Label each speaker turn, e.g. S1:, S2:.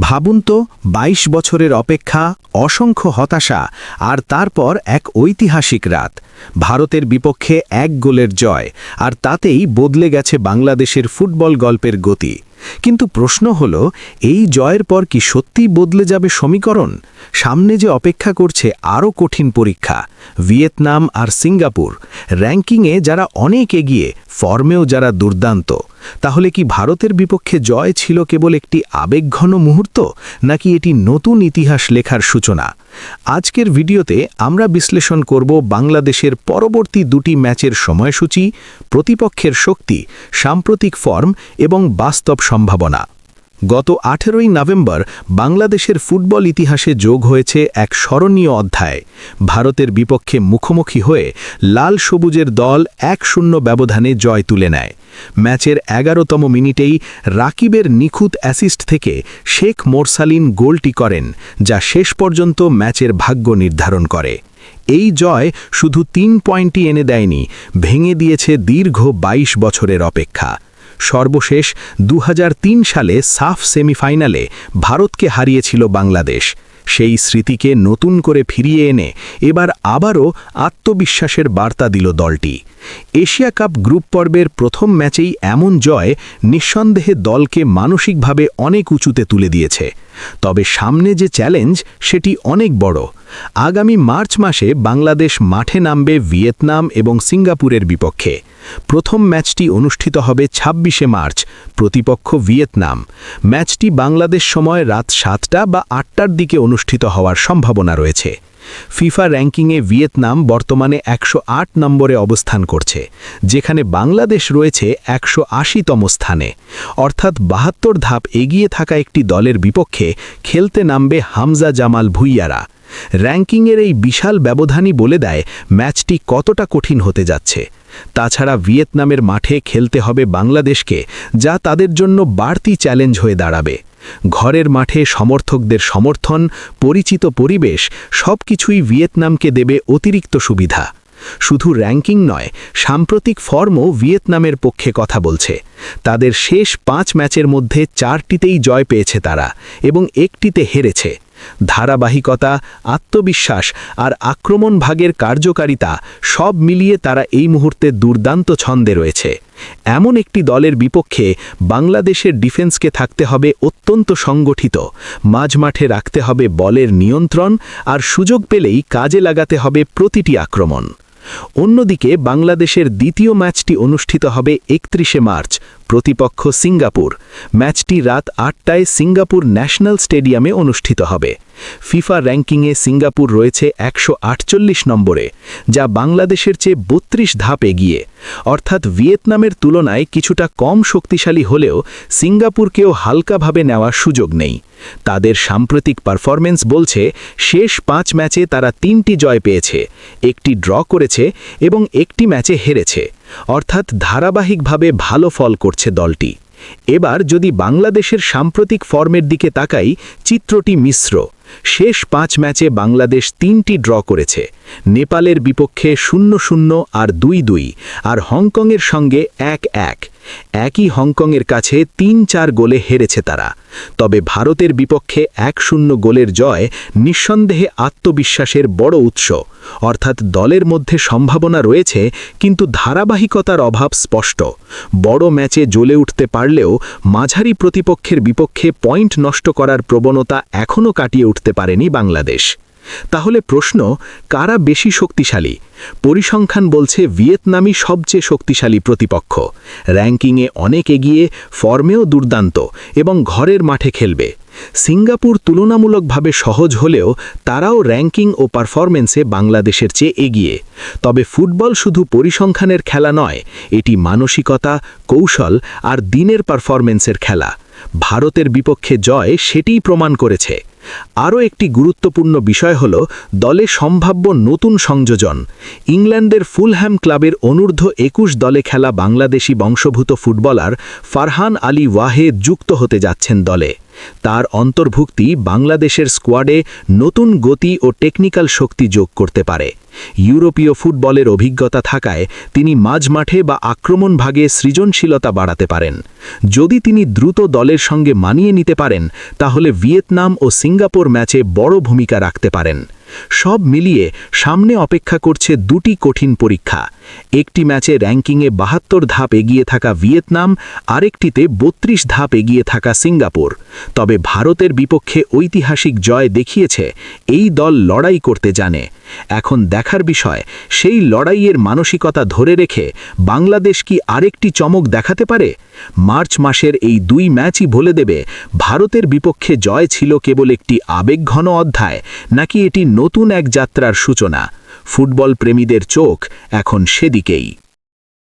S1: ভাবুন তো ২২ বছরের অপেক্ষা, অসংখ্য হতাশা, আর তারপর এক ঐতিহাসিক রাত। ভারতের বিপক্ষে এক গোলের জয়, আর তাতেই বদলে গেছে বাংলাদেশের ফুটবল গল্পের গতি। কিন্তু প্রশ্ন হল, এই জয়ের পর কি সত্যিই বদলে যাবে সমীকরণ? সামনে যে অপেক্ষা করছে আরও কঠিন পরীক্ষা, ভিয়েতনাম আর সিঙ্গাপুর। র্যাঙ্কিংয়ে যারা অনেক এগিয়ে, ফর্মেও যারা দুর্দান্ত। তাহলে কি ভারতের বিপক্ষে জয় ছিল কেবল একটি আবেগঘন মুহূর্ত, নাকি এটি নতুন ইতিহাস লেখার সূচনা? আজকের ভিডিওতে আমরা বিশ্লেষণ করব বাংলাদেশের পরবর্তী দুটি ম্যাচের সময়সূচি, প্রতিপক্ষের শক্তি, সাম্প্রতিক ফর্ম এবং বাস্তব সম্ভাবনা। গত আঠেরোই নভেম্বর বাংলাদেশের ফুটবল ইতিহাসে যোগ হয়েছে এক স্মরণীয় অধ্যায়। ভারতের বিপক্ষে মুখোমুখি হয়ে লাল সবুজের দল এক শূন্য ব্যবধানে জয় তুলে নেয়। ম্যাচের এগারোতম মিনিটেই রাকিবের নিখুঁত অ্যাসিস্ট থেকে শেখ মোরসালিন গোলটি করেন, যা শেষ পর্যন্ত ম্যাচের ভাগ্য নির্ধারণ করে। এই জয় শুধু তিন পয়েন্টই এনে দেয়নি, ভেঙে দিয়েছে দীর্ঘ ২২ বছরের অপেক্ষা। সর্বশেষ দু হাজার তিন সালে সাফ সেমিফাইনালে ভারতকে হারিয়েছিল বাংলাদেশ। সেই স্মৃতিকে নতুন করে ফিরিয়ে এনে এবার আবারও আত্মবিশ্বাসের বার্তা দিল দলটি। এশিয়া কাপ গ্রুপ পর্বের প্রথম ম্যাচেই এমন জয় নিঃসন্দেহে দলকে মানসিকভাবে অনেক উঁচুতে তুলে দিয়েছে। তবে সামনে যে চ্যালেঞ্জ, সেটি অনেক বড়। আগামী মার্চ মাসে বাংলাদেশ মাঠে নামবে ভিয়েতনাম এবং সিঙ্গাপুরের বিপক্ষে। প্রথম ম্যাচটি অনুষ্ঠিত হবে ২৬শে মার্চ, প্রতিপক্ষ ভিয়েতনাম। ম্যাচটি বাংলাদেশ সময় রাত সাতটা বা আটটার দিকে অনুষ্ঠিত হওয়ার সম্ভাবনা রয়েছে। ফিফা র্যাঙ্কিংয়ে ভিয়েতনাম বর্তমানে একশো আট নম্বরে অবস্থান করছে, যেখানে বাংলাদেশ রয়েছে একশো আশিতম স্থানে। অর্থাৎ বাহাত্তর ধাপ এগিয়ে থাকা একটি দলের বিপক্ষে খেলতে নামবে হামজা জামাল ভুইয়ারা। র্যাঙ্কিংয়ের এই বিশাল ব্যবধানই বলে দেয়, ম্যাচটি কতটা কঠিন হতে যাচ্ছে। তাছাড়া ভিয়েতনামের মাঠে খেলতে হবে বাংলাদেশকে, যা তাদের জন্য বাড়তি চ্যালেঞ্জ হয়ে দাঁড়াবে। ঘরের মাঠে সমর্থকদের সমর্থন, পরিচিত পরিবেশ সব কিছুই ভিয়েতনামকে দেবে অতিরিক্ত সুবিধা। শুধু র্যাঙ্কিং নয়, সাম্প্রতিক ফর্মও ভিয়েতনামের পক্ষে কথা বলছে। তাদের শেষ পাঁচ ম্যাচের মধ্যে চারটিতেই জয় পেয়েছে তারা এবং একটিতে হেরেছে। ধারাবাহিকতা, আত্মবিশ্বাস আর আক্রমণ ভাগের কার্যকারিতা সব মিলিয়ে তারা এই মুহূর্তে দুর্দান্ত ছন্দে রয়েছে। এমন একটি দলের বিপক্ষে বাংলাদেশের ডিফেন্সকে থাকতে হবে অত্যন্ত সংগঠিত, মাঝমাঠে রাখতে হবে বলের নিয়ন্ত্রণ আর সুযোগ পেলেই কাজে লাগাতে হবে প্রতিটি আক্রমণ। অন্যদিকে বাংলাদেশের দ্বিতীয় ম্যাচটি অনুষ্ঠিত হবে একত্রিশে মার্চ প্রতিপক্ষ সিঙ্গাপুর। ম্যাচটি রাত আটটায় সিঙ্গাপুর ন্যাশনাল স্টেডিয়ামে অনুষ্ঠিত হবে। ফিফা র্যাঙ্কিংয়ে সিঙ্গাপুর রয়েছে একশো আটচল্লিশ নম্বরে, যা বাংলাদেশের চেয়ে বত্রিশ ধাপ এগিয়ে। অর্থাৎ ভিয়েতনামের তুলনায় কিছুটা কম শক্তিশালী হলেও সিঙ্গাপুরকেও হালকাভাবে নেওয়ার সুযোগ নেই। তাদের সাম্প্রতিক পারফরমেন্স বলছে, শেষ পাঁচ ম্যাচে তারা তিনটি জয় পেয়েছে, একটি ড্র করেছে এবং একটি ম্যাচে হেরেছে। অর্থাৎ ধারাবাহিকভাবে ভালো ফল করছে দলটি। এবার যদি বাংলাদেশের সাম্প্রতিক ফর্মের দিকে তাকাই, চিত্রটি মিশ্র। শেষ পাঁচ ম্যাচে বাংলাদেশ তিনটি ড্র করেছে। নেপালের বিপক্ষে শূন্য শূন্য আর দুই দুই, আর হংকংয়ের সঙ্গে এক এক। একই হংকংয়ের কাছে তিন চার গোলে হেরেছে তারা। তবে ভারতের বিপক্ষে এক শূন্য গোলের জয় নিঃসন্দেহে আত্মবিশ্বাসের বড় উৎস। অর্থাৎ দলের মধ্যে সম্ভাবনা রয়েছে, কিন্তু ধারাবাহিকতার অভাব স্পষ্ট। বড় ম্যাচে জ্বলে উঠতে পারলেও মাঝারি প্রতিপক্ষের বিপক্ষে পয়েন্ট নষ্ট করার প্রবণতা এখনও কাটিয়ে উঠতে পারেনি বাংলাদেশ। তাহলে প্রশ্ন, কারা বেশি শক্তিশালী? পরিসংখ্যান বলছে ভিয়েতনামই সবচেয়ে শক্তিশালী প্রতিপক্ষ। র্যাঙ্কিংয়ে অনেক এগিয়ে, ফর্মেও দুর্দান্ত এবং ঘরের মাঠে খেলবে। সিঙ্গাপুর তুলনামূলকভাবে সহজ হলেও তারাও র্যাঙ্কিং ও পারফরমেন্সে বাংলাদেশের চেয়ে এগিয়ে। তবে ফুটবল শুধু পরিসংখ্যানের খেলা নয়, এটি মানসিকতা, কৌশল আর দিনের পারফরমেন্সের খেলা। ভারতের বিপক্ষে জয় সেটিই প্রমাণ করেছে। আরও একটি গুরুত্বপূর্ণ বিষয় হল দলে সম্ভাব্য নতুন সংযোজন। ইংল্যান্ডের ফুলহ্যাম ক্লাবের অনূর্ধ্ব একুশ দলে খেলা বাংলাদেশি বংশভূত ফুটবলার ফারহান আলী ওয়াহে যুক্ত হতে যাচ্ছেন দলে। তার অন্তর্ভুক্তি বাংলাদেশের স্কোয়াডে নতুন গতি ও টেকনিক্যাল শক্তি যোগ করতে পারে। ইউরোপীয় ফুটবলের অভিজ্ঞতা থাকায় তিনি মাঝমাঠে বা আক্রমণ ভাগে সৃজনশীলতা বাড়াতে পারেন। যদি তিনি দ্রুত দলের সঙ্গে মানিয়ে নিতে পারেন, তাহলে ভিয়েতনাম ও সিঙ্গাপুর ম্যাচে বড় ভূমিকা রাখতে পারেন। সব মিলিয়ে সামনে অপেক্ষা করছে দুটি কঠিন পরীক্ষা। একটি ম্যাচে র্যাঙ্কিংয়ে বাহাত্তর ধাপ এগিয়ে থাকা ভিয়েতনাম, আরেকটিতে বত্রিশ ধাপ এগিয়ে থাকা সিঙ্গাপুর। তবে ভারতের বিপক্ষে ঐতিহাসিক জয় দেখিয়েছে, এই দল লড়াই করতে জানে। এখন দেখার বিষয়, সেই লড়াইয়ের মানসিকতা ধরে রেখে বাংলাদেশ কি আরেকটি চমক দেখাতে পারে? মার্চ মাসের এই দুই ম্যাচই বলে দেবে ভারতের বিপক্ষে জয় ছিল কেবল একটি আবেগঘন অধ্যায়, নাকি এটি নতুন এক যাত্রার সূচনা? ফুটবল প্রেমীদের চোখ এখন সেদিকেই।